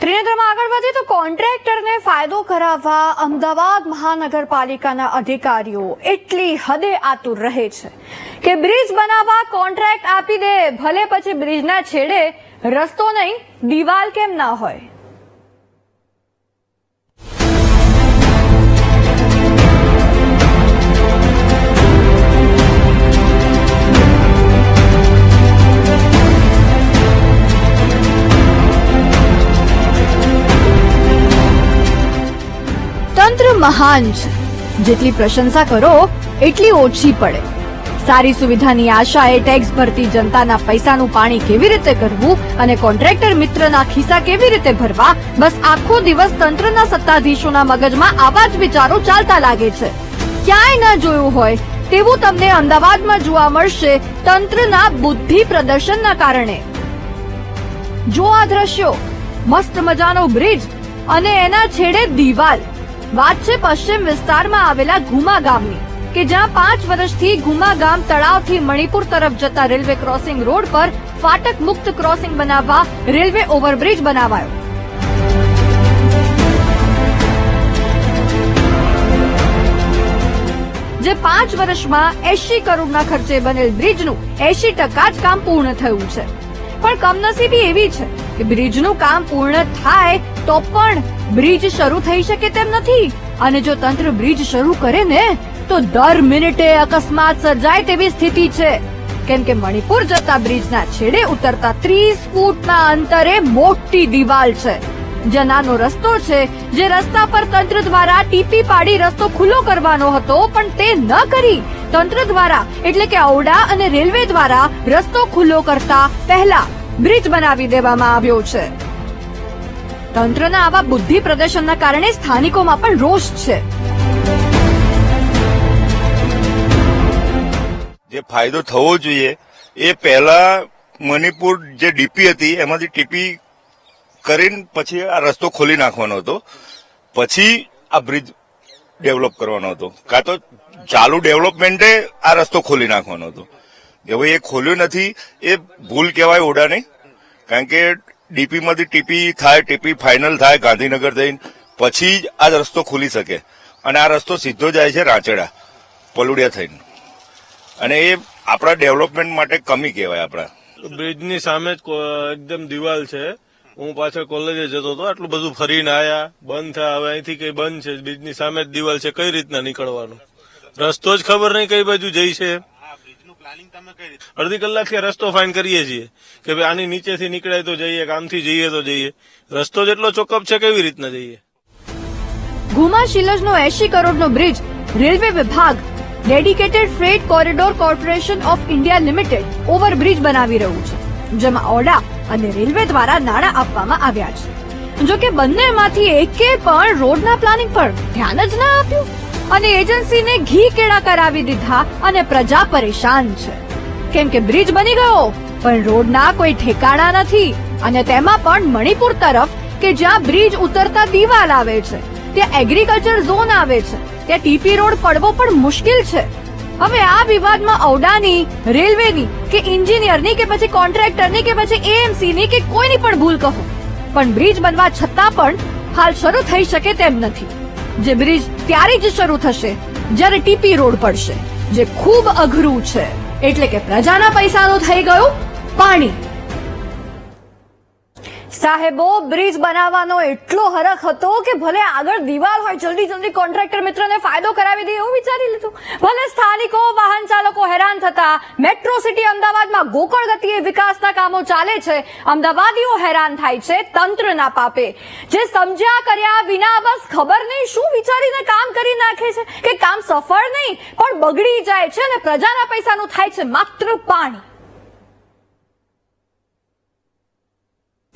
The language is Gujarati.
ત્રિનેત્રમાં આગળ વધીએ તો કોન્ટ્રાક્ટરને ફાયદો કરાવવા અમદાવાદ મહાનગરપાલિકાના અધિકારીઓ એટલી હદે આતુર રહે છે કે બ્રિજ બનાવવા કોન્ટ્રાક્ટ આપી દે, ભલે પછી બ્રિજના છેડે રસ્તો નહીં, દિવાલ કેમ ના હોય? તંત્ર મહાન છે. જેટલી પ્રશંસા કરો, એટલી ઓછી પડે. સારી સુવિધાની આશાએ ટેક્સ ભરતી જનતાના પૈસાનું પાણી કેવી રીતે કરવું અને કોન્ટ્રાક્ટર મિત્રના ખિસ્સા કેવી રીતે ભરવા? બસ આખો દિવસ તંત્રના સત્તાધીશોના મગજમાં આવા જ વિચારો ચાલતા લાગે છે. ક્યાંય ન જોયું હોય, તેવું તમને અમદાવાદમાં જોવા મળશે તંત્રના બુદ્ધિ પ્રદર્શનના કારણે. જો આ દ્રશ્યો. મસ્ત મજાનો બ્રિજ અને એના છેડે દિવાલ. વાત છે પશ્ચિમ વિસ્તારમાં આવેલા ઘુમા ગામની, કે જ્યાં પાંચ વર્ષથી ઘુમા ગામ તળાવથી મણિપુર તરફ જતા રેલવે ક્રોસિંગ રોડ પર ફાટક મુક્ત ક્રોસિંગ બનાવવા રેલવે ઓવરબ્રિજ બનાવાયો. જે પાંચ વર્ષમાં એસી કરોડના ખર્ચે બનેલ બ્રિજનું એસી ટકા જ કામ પૂર્ણ થયું છે. પણ કમનસીબી એવી છે કે બ્રિજનું કામ પૂર્ણ થાય તો પણ બ્રિજ શરૂ થઈ શકે તેમ નથી. અને જો તંત્ર બ્રિજ શરૂ કરે ને, તો દર મિનિટે અકસ્માત સર્જાય તેવી સ્થિતિ છે. કેમ કે મણિપુર જતા બ્રિજના છેડે ઉતરતા ત્રીસ ફૂટના અંતરે મોટી દિવાલ છે. જે નાનો રસ્તો છે, જે રસ્તા પર તંત્ર દ્વારા ટીપી પાડી રસ્તો ખુલ્લો કરવાનો હતો, પણ તે ન કરી. તંત્ર દ્વારા, એટલે કે ઔડા અને રેલવે દ્વારા રસ્તો ખુલ્લો કરતા પહેલા બ્રિજ બનાવી દેવામાં આવ્યો છે. તંત્રના આવા બુદ્ધિ પ્રદર્શનના કારણે સ્થાનિકોમાં પણ રોષ છે. જે ફાયદો થવો જોઈએ, એ પહેલા મણિપુર જે ડીપી હતી, એમાંથી ટીપી કરીને પછી આ રસ્તો ખોલી નાખવાનો હતો. પછી આ બ્રિજ ડેવલપ કરવાનો હતો. કાં તો ચાલુ ડેવલપમેન્ટે આ રસ્તો ખોલી નાખવાનો હતો. હવે એ ખોલ્યો નથી, એ ભૂલ કહેવાય ઓડા નહીં કારણ કે ડીપીમાંથી ટીપી થાય, ટીપી ફાઇનલ થાય ગાંધીનગર થઈને પછી જ આ રસ્તો ખુલી શકે. અને આ રસ્તો સીધો જાય છે રાંચેડા, પલુડિયા થઈને. અને એ આપણા ડેવલપમેન્ટ માટે કમી કહેવાય આપણા. બ્રિજની સામે જ એકદમ દિવાલ છે. હું પાછળ કોલેજે જતો હતો. આટલું બધું ફરીને આયા, બંધ થયા. હવે અહીંથી કઈ બંધ છે બ્રિજની સામે જ દિવાલ છે. કઈ રીતના નીકળવાનું? રસ્તો જ ખબર નહીં કઈ બાજુ જઈ છે. અડધી કલાકથી રસ્તો ફાઇન કરીએ છીએ કે ભાઈ આની નીચેથી નીકળાય તો જઈએ કામથી જઈએ તો જઈએ. રસ્તો જેટલો ચોકઅપ છે કેવી રીતના જઈએ? ઘુમા શિલજનો એસી કરોડનો બ્રિજ રેલવે વિભાગ dedicated freight corridor corporation of India limited overbridge બનાવી રહ્યું છે જેમાં ઓડા અને રેલવે દ્વારા નાણાં આપવામાં આવ્યા છે. જો કે બંનેમાંથી એકે પણ રોડના પ્લાનિંગ પર ધ્યાન જ ના આપ્યું. અને એજન્સીને ઘી કેળા કરાવી દીધા અને પ્રજા પરેશાન છે. કેમ કે બ્રિજ બની ગયો, પણ રોડના કોઈ ઠેકાણા નથી અને તેમાં પણ મણિપુર તરફ કે જ્યાં બ્રિજ ઉતરતા દિવાલ આવે છે, ત્યાં એગ્રીકલ્ચર ઝોન આવે છે, ત્યાં ટીપી રોડ પડવો પણ મુશ્કેલ છે. હવે આ વિવાદમાં ઔડાની, રેલવેની કે એન્જિનિયરની કે પછી કોન્ટ્રાક્ટરની કે પછી એએમસી ની કે કોઈની પણ ભૂલ કહો. પણ બ્રિજ બનવા છતાં પણ હાલ શરૂ થઈ શકે તેમ નથી. જે બ્રિજ ત્યારે જ શરૂ થશે જ્યારે ટીપી રોડ પડશે, જે ખૂબ અઘરું છે. એટલે કે પ્રજાના પૈસાનું થઈ ગયું પાણી. સાહેબો બ્રિજ બનાવવાનો એટલો હરખ હતો કે ભલે આગળ દિવાલ હોય, જલ્દી જલ્દી કોન્ટ્રાક્ટર મિત્રને ફાયદો કરાવી દે એવું વિચારી લીધું. ભલે સ્થાનિકો, વાહન ચાલકો હેરાન થતા મેટ્રો સિટી અમદાવાદમાં ગોકળ ગતિએ વિકાસના કામો ચાલે છે, અમદાવાદીઓ હેરાન થાય છે તંત્રના પાપે. જે સમજ્યા કર્યા વિના બસ ખબર નહીં શું વિચારીને કામ કરી નાખે છે, કે કામ સફળ નહીં, પણ બગડી જાય છે અને પ્રજાના પૈસાનું થાય છે માત્ર પાણી.